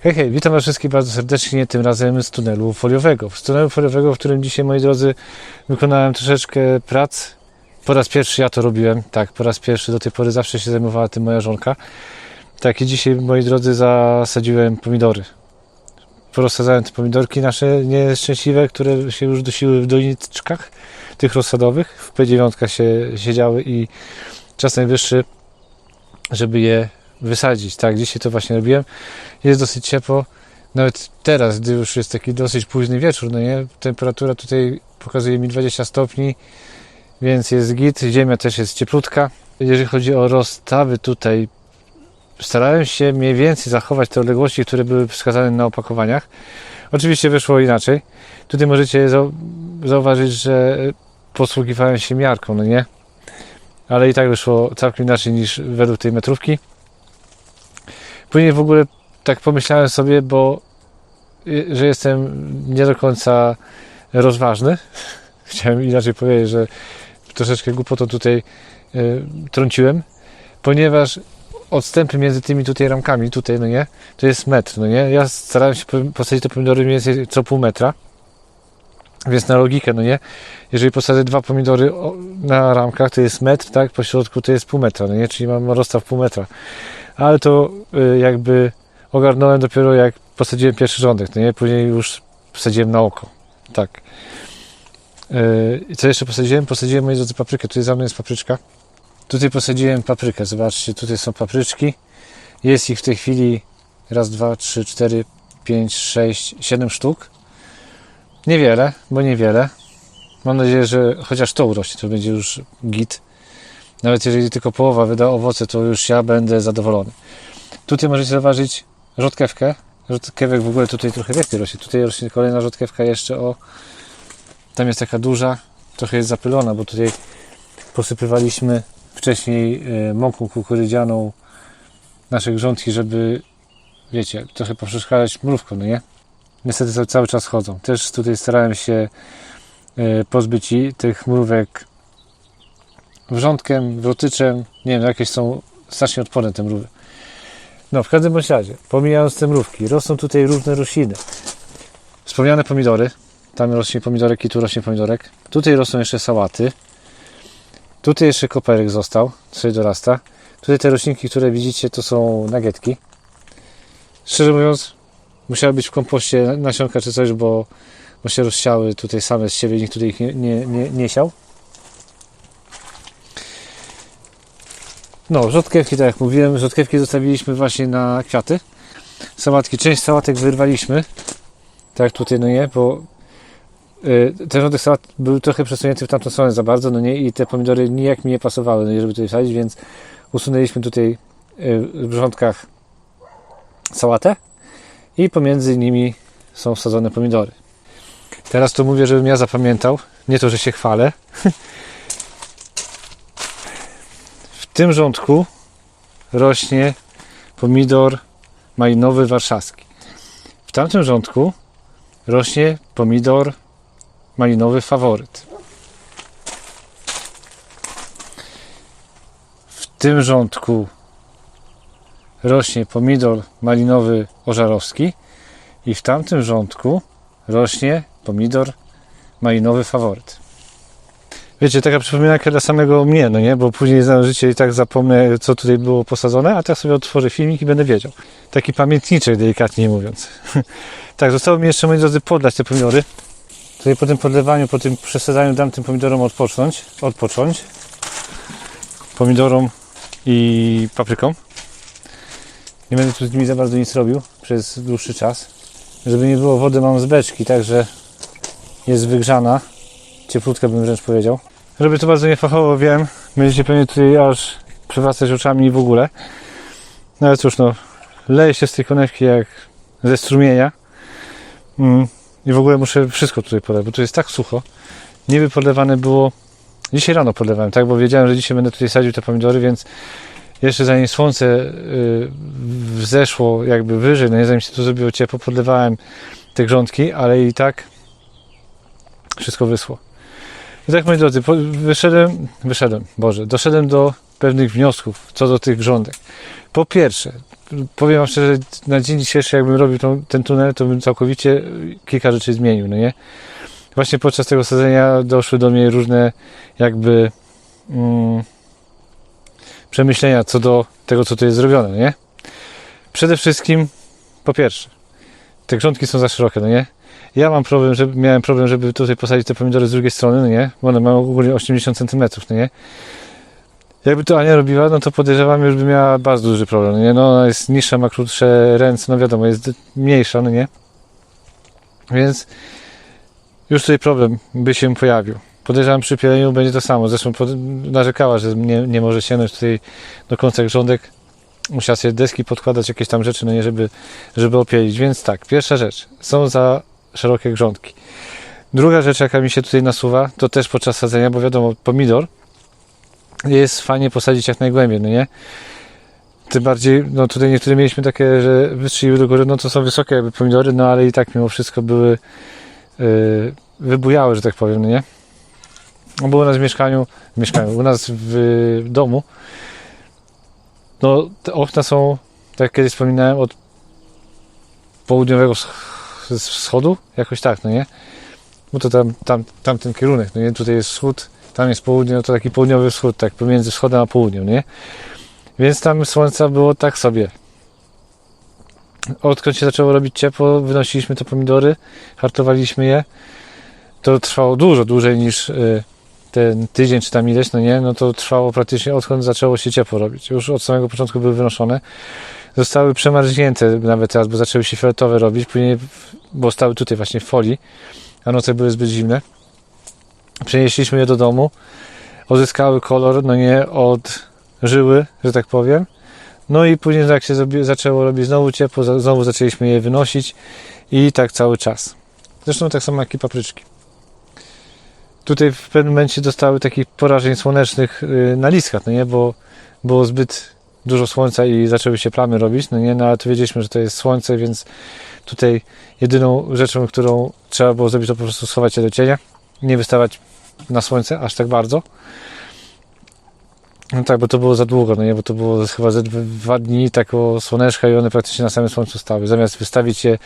Hej, hej, witam Was wszystkich bardzo serdecznie, tym razem z tunelu foliowego. Z tunelu foliowego, w którym dzisiaj, moi drodzy, wykonałem troszeczkę prac. Po raz pierwszy ja to robiłem, tak, po raz pierwszy, do tej pory zawsze się zajmowała tym moja żonka. Tak, i dzisiaj, moi drodzy, zasadziłem pomidory. Porozsadzałem te pomidorki nasze nieszczęśliwe, które się już dusiły w doniczkach tych rozsadowych. W P9 się siedziały i czas najwyższy, żeby je wysadzić. Tak, dzisiaj to właśnie robiłem. Jest dosyć ciepło. Nawet teraz, gdy już jest taki dosyć późny wieczór, no nie? Temperatura tutaj pokazuje mi 20 stopni, więc jest git. Ziemia też jest cieplutka. Jeżeli chodzi o rozstawy tutaj, starałem się mniej więcej zachować te odległości, które były wskazane na opakowaniach. Oczywiście wyszło inaczej. Tutaj możecie zau- zauważyć, że posługiwałem się miarką, no nie? Ale i tak wyszło całkiem inaczej niż według tej metrówki. Później w ogóle tak pomyślałem sobie, bo y, że jestem nie do końca rozważny. Chciałem inaczej powiedzieć, że troszeczkę głupotą tutaj y, trąciłem, ponieważ odstępy między tymi tutaj ramkami, tutaj, no nie, to jest metr, no nie. Ja starałem się po- posadzić te pomidory mniej więcej co pół metra, więc na logikę, no nie, jeżeli posadzę dwa pomidory na ramkach, to jest metr, tak, po środku to jest pół metra, no nie, czyli mam rozstaw pół metra ale to y, jakby ogarnąłem dopiero jak posadziłem pierwszy rządek, no nie? Później już posadziłem na oko. Tak. Y, I co jeszcze posadziłem? Posadziłem, moi drodzy, paprykę. Tutaj za mną jest papryczka. Tutaj posadziłem paprykę. Zobaczcie, tutaj są papryczki. Jest ich w tej chwili raz, dwa, trzy, cztery, pięć, sześć, siedem sztuk. Niewiele, bo niewiele. Mam nadzieję, że chociaż to urośnie, to będzie już git. Nawet jeżeli tylko połowa wyda owoce, to już ja będę zadowolony. Tutaj możecie zauważyć rzodkiewkę. Rzodkiewek w ogóle tutaj trochę więcej rośnie. Tutaj rośnie kolejna rzodkiewka jeszcze o... Tam jest taka duża, trochę jest zapylona, bo tutaj posypywaliśmy wcześniej e, mąką kukurydzianą nasze grządki, żeby wiecie, trochę poprzeszkadzać mrówką, no nie? Niestety cały, czas chodzą. Też tutaj starałem się e, pozbyć tych mrówek wrzątkiem, wrotyczem, nie wiem, jakieś są strasznie odporne te mrówy. No, w każdym bądź razie, pomijając te mrówki, rosną tutaj różne rośliny. Wspomniane pomidory, tam rośnie pomidorek i tu rośnie pomidorek. Tutaj rosną jeszcze sałaty. Tutaj jeszcze koperek został, sobie dorasta. Tutaj te roślinki, które widzicie, to są nagietki. Szczerze mówiąc, musiały być w kompoście nasionka czy coś, bo, bo się rozsiały tutaj same z siebie, nikt tutaj ich nie, nie, nie, nie siał. No, rzodkiewki, tak jak mówiłem, rzodkiewki zostawiliśmy właśnie na kwiaty. Sałatki, część sałatek wyrwaliśmy. Tak jak tutaj, no nie, bo y, ten rządek sałat był trochę przesunięty w tamtą stronę za bardzo, no nie, i te pomidory nijak mi nie pasowały, no nie, żeby tutaj wsadzić, więc usunęliśmy tutaj y, w rządkach sałatę i pomiędzy nimi są wsadzone pomidory. Teraz to mówię, żebym ja zapamiętał, nie to, że się chwalę. W tym rządku rośnie pomidor malinowy warszawski. W tamtym rządku rośnie pomidor malinowy faworyt. W tym rządku rośnie pomidor malinowy ożarowski i w tamtym rządku rośnie pomidor malinowy faworyt. Wiecie, taka przypominanka dla samego mnie, no nie? Bo później za życie i tak zapomnę, co tutaj było posadzone, a teraz sobie otworzę filmik i będę wiedział. Taki pamiętniczek, delikatnie mówiąc. tak, zostało mi jeszcze, moi drodzy, podlać te pomidory. Tutaj po tym podlewaniu, po tym przesadzaniu dam tym pomidorom odpocząć, odpocząć. Pomidorom i paprykom. Nie będę tu z nimi za bardzo nic robił przez dłuższy czas. Żeby nie było wody mam z beczki, także jest wygrzana cieplutka bym wręcz powiedział. Żeby to bardzo niefachowo wiem, będziecie pewnie tutaj aż przewracać oczami i w ogóle. No ale cóż, no, leje się z tej konewki jak ze strumienia. Mm. I w ogóle muszę wszystko tutaj podać, bo tu jest tak sucho. Niby podlewane było, dzisiaj rano podlewałem, tak, bo wiedziałem, że dzisiaj będę tutaj sadził te pomidory, więc jeszcze zanim słońce y, wzeszło jakby wyżej, no nie zanim się tu zrobiło ciepło, podlewałem te grządki, ale i tak wszystko wyschło. I tak, moi drodzy, wyszedłem, wyszedłem, Boże, doszedłem do pewnych wniosków co do tych grządek. Po pierwsze, powiem wam szczerze, na dzień dzisiejszy jakbym robił tą, ten tunel, to bym całkowicie y, kilka rzeczy zmienił, no nie? Właśnie podczas tego sadzenia doszły do mnie różne jakby mm, przemyślenia co do tego, co tu jest zrobione, nie? Przede wszystkim, po pierwsze, te grządki są za szerokie, no nie? Ja mam problem, żeby, miałem problem, żeby tutaj posadzić te pomidory z drugiej strony, no nie? Bo one mają ogólnie 80 cm, no nie? Jakby to Ania robiła, no to podejrzewam, już by miała bardzo duży problem, no nie? No ona jest niższa, ma krótsze ręce, no wiadomo, jest mniejsza, no nie? Więc już tutaj problem by się pojawił. Podejrzewam przy pieleniu będzie to samo. Zresztą narzekała, że nie, nie może sięgnąć tutaj do końca grządek. Musiała sobie deski podkładać, jakieś tam rzeczy, no nie, żeby, żeby opielić. Więc tak, pierwsza rzecz, są za szerokie grządki. Druga rzecz, jaka mi się tutaj nasuwa, to też podczas sadzenia, bo wiadomo, pomidor jest fajnie posadzić jak najgłębiej, no nie? Tym bardziej, no tutaj niektóre mieliśmy takie, że wystrzeliły do góry, no to są wysokie jakby pomidory, no ale i tak mimo wszystko były yy, wybujałe, że tak powiem, no nie? No bo u nas w mieszkaniu, w mieszkaniu, u nas w domu, no te okna są, tak jak kiedyś wspominałem, od południowego wsch- wschodu, jakoś tak, no nie? Bo to tam, tam, tamten kierunek, no nie? Tutaj jest wschód, tam jest południe, no to taki południowy wschód, tak pomiędzy wschodem a południem, nie? Więc tam słońca było tak sobie. Odkąd się zaczęło robić ciepło, wynosiliśmy te pomidory, hartowaliśmy je. To trwało dużo dłużej niż y, ten tydzień czy tam ileś, no nie? No to trwało praktycznie odkąd zaczęło się ciepło robić. Już od samego początku były wynoszone. Zostały przemarznięte nawet teraz, bo zaczęły się fioletowe robić, później, bo stały tutaj właśnie w folii, a noce były zbyt zimne. Przenieśliśmy je do domu, odzyskały kolor, no nie, od żyły, że tak powiem. No i później jak się zaczęło robić znowu ciepło, znowu zaczęliśmy je wynosić i tak cały czas. Zresztą tak samo jak i papryczki. Tutaj w pewnym momencie dostały takich porażeń słonecznych yy, na listkach, no nie, bo było zbyt dużo słońca i zaczęły się plamy robić, no nie, no ale to wiedzieliśmy, że to jest słońce, więc tutaj jedyną rzeczą, którą trzeba było zrobić, to po prostu schować się do cienia, nie wystawać na słońce aż tak bardzo. No tak, bo to było za długo, no nie, bo to było chyba ze dwa, dni takiego słoneczka i one praktycznie na samym słońcu stały. Zamiast wystawić je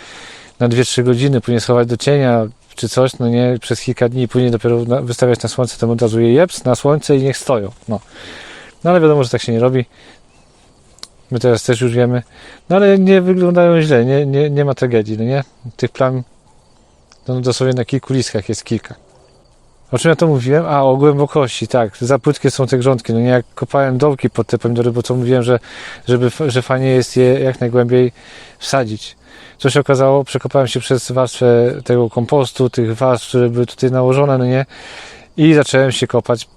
na 2-3 godziny, później schować do cienia czy coś, no nie, przez kilka dni, później dopiero na, wystawiać na słońce, to od razu je na słońce i niech stoją, no. No ale wiadomo, że tak się nie robi. My teraz też już wiemy. No ale nie wyglądają źle, nie, nie, nie ma tragedii, no nie? Tych plam no, dosłownie na kilku listkach jest kilka. O czym ja to mówiłem? A, o głębokości, tak. Za płytkie są te grządki. No nie, jak kopałem dołki pod te pomidory, bo to mówiłem, że, żeby, że fajnie jest je jak najgłębiej wsadzić. Co się okazało? Przekopałem się przez warstwę tego kompostu, tych warstw, które były tutaj nałożone, no nie? I zacząłem się kopać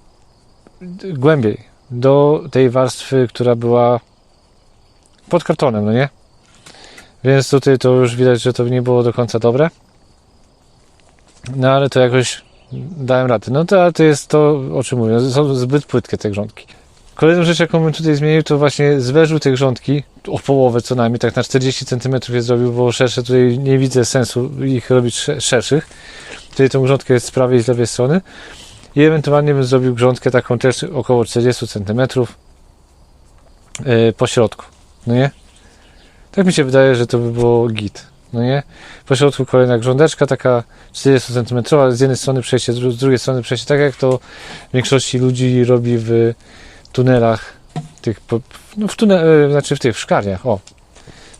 głębiej. Do tej warstwy, która była pod kartonem, no nie? Więc tutaj to już widać, że to nie było do końca dobre. No ale to jakoś dałem radę. No to, ale to jest to, o czym mówię. Są zbyt płytkie te grządki. Kolejną rzecz, jaką bym tutaj zmienił, to właśnie zwężył te grządki o połowę co najmniej, tak na 40 cm je zrobił, bo szersze tutaj nie widzę sensu ich robić sze- szerszych. Tutaj tą grządkę jest z prawej i z lewej strony. I ewentualnie bym zrobił grządkę taką też około 40 cm yy, po środku. No nie? Tak mi się wydaje, że to by było git. No nie? Po środku kolejna grządeczka, taka 40 cm, z jednej strony przejście, z drugiej strony przejście, tak jak to większości ludzi robi w tunelach tych, no w tunel, znaczy w tych, w szklarniach, o.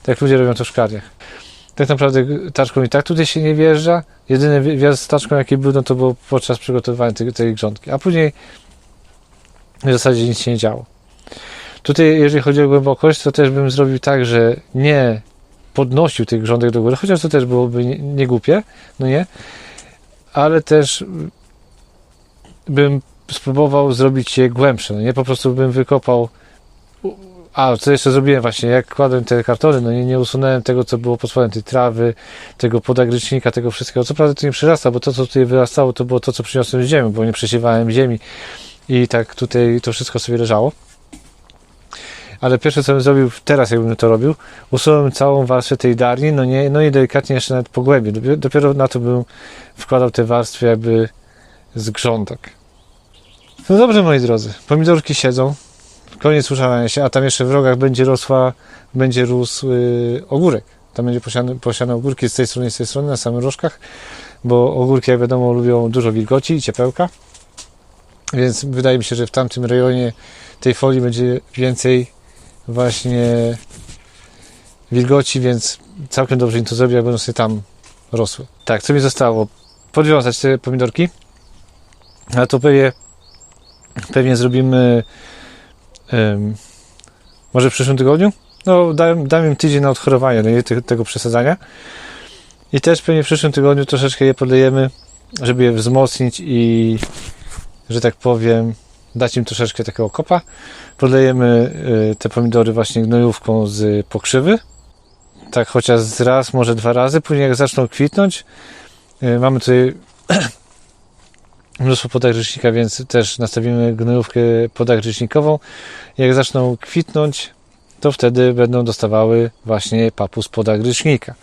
Tak ludzie robią to w szklarniach. Tak naprawdę taczką i tak tutaj się nie wjeżdża. Jedyny wjazd z taczką jaki był, no to było podczas przygotowywania tej, tej grządki. A później w zasadzie nic się nie działo. Tutaj, jeżeli chodzi o głębokość, to też bym zrobił tak, że nie podnosił tych grządek do góry, chociaż to też byłoby nie, nie no nie? Ale też bym spróbował zrobić je głębsze, no nie? Po prostu bym wykopał a, co jeszcze zrobiłem właśnie, jak kładłem te kartony, no nie, nie usunąłem tego, co było pod spodem, tej trawy, tego podagrycznika, tego wszystkiego. Co prawda to nie przyrasta, bo to, co tutaj wyrastało, to było to, co przyniosłem z ziemi, bo nie przesiewałem ziemi i tak tutaj to wszystko sobie leżało. Ale pierwsze, co bym zrobił teraz, jakbym to robił, usunąłem całą warstwę tej darni, no nie, no i delikatnie jeszcze nawet pogłębię. Dopiero, dopiero na to bym wkładał te warstwy jakby z grządek. No dobrze, moi drodzy, pomidorki siedzą. Koniec uszalania się, a tam jeszcze w rogach będzie rosła, będzie rósł y, ogórek. Tam będzie posiane, posiane ogórki z tej strony i z tej strony na samych rożkach, bo ogórki, jak wiadomo, lubią dużo wilgoci i ciepełka. Więc wydaje mi się, że w tamtym rejonie tej folii będzie więcej właśnie wilgoci, więc całkiem dobrze im to zrobi, jak będą sobie tam rosły. Tak, co mi zostało? Podwiązać te pomidorki. A to pewnie, pewnie zrobimy może w przyszłym tygodniu. No, dam, dam im tydzień na odchorowanie, no te, tego przesadzania. I też pewnie w przyszłym tygodniu troszeczkę je podlejemy, żeby je wzmocnić i, że tak powiem, dać im troszeczkę takiego kopa. Podlejemy y, te pomidory właśnie gnojówką z pokrzywy. Tak chociaż raz, może dwa razy. Później jak zaczną kwitnąć, y, mamy tutaj mnóstwo podagrzecznika, więc też nastawimy gnojówkę podagrzecznikową. Jak zaczną kwitnąć, to wtedy będą dostawały właśnie papu z podagrzecznika.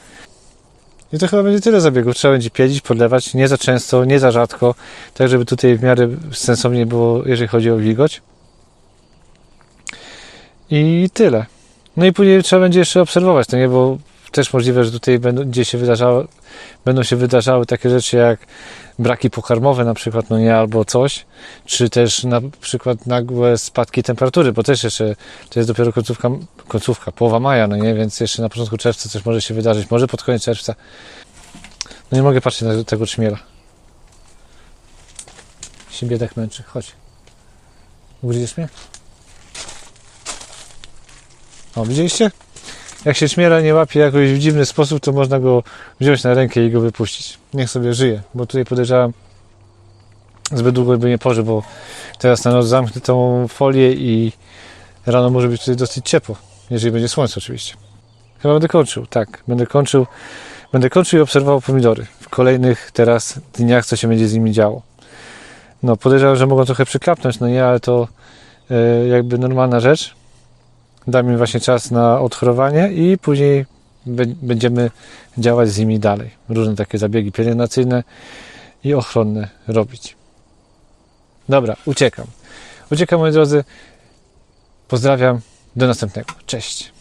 I to chyba będzie tyle zabiegów. Trzeba będzie pielić, podlewać nie za często, nie za rzadko, tak żeby tutaj w miarę sensownie było, jeżeli chodzi o wilgoć. I tyle. No i później trzeba będzie jeszcze obserwować to, nie? Bo też możliwe, że tutaj będą, gdzie się wydarzało, będą się wydarzały takie rzeczy jak braki pokarmowe na przykład, no nie, albo coś, czy też na przykład nagłe spadki temperatury, bo też jeszcze to jest dopiero końcówka, końcówka połowa maja, no nie, więc jeszcze na początku czerwca coś może się wydarzyć, może pod koniec czerwca. No nie mogę patrzeć na tego trzmiela. Się biedak męczy, chodź. Ugryziesz mnie? O, widzieliście? Jak się śmiela nie łapie jakoś w dziwny sposób, to można go wziąć na rękę i go wypuścić. Niech sobie żyje, bo tutaj podejrzewam zbyt długo by nie pożył, bo teraz na noc zamknę tą folię i rano może być tutaj dosyć ciepło, jeżeli będzie słońce oczywiście. Chyba będę kończył, tak, będę kończył, będę kończył i obserwował pomidory w kolejnych teraz dniach, co się będzie z nimi działo. No, podejrzewam, że mogą trochę przyklapnąć, no nie, ale to e, jakby normalna rzecz. Dam im właśnie czas na odchorowanie i później będziemy działać z nimi dalej. Różne takie zabiegi pielęgnacyjne i ochronne robić. Dobra, uciekam. Uciekam moi drodzy. Pozdrawiam. Do następnego. Cześć.